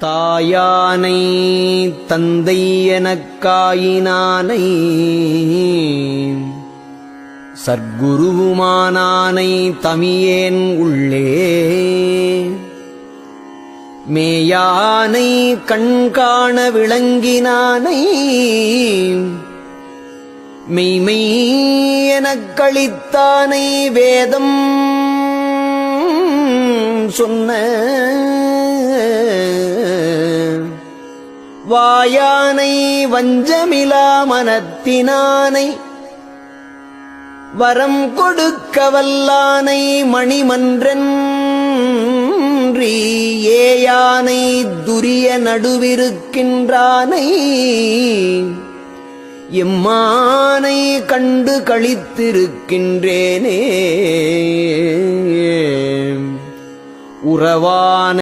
தாயானை தந்தை எனக்காயினானை சர்க்குருவுமானானை தமியேன் உள்ளே. மேயானை கண்காண விளங்கினானை மெய்மை எனக் களித்தானை வேதம் சொன்ன வாயானை வஞ்சமிலா மனத்தினானை வரம் கொடுக்க வல்லானை மணிமன்றன்றி ஏயானை துரிய நடுவிருக்கின்றானை எம்மானை கண்டு கழித்திருக்கின்றேனே உறவான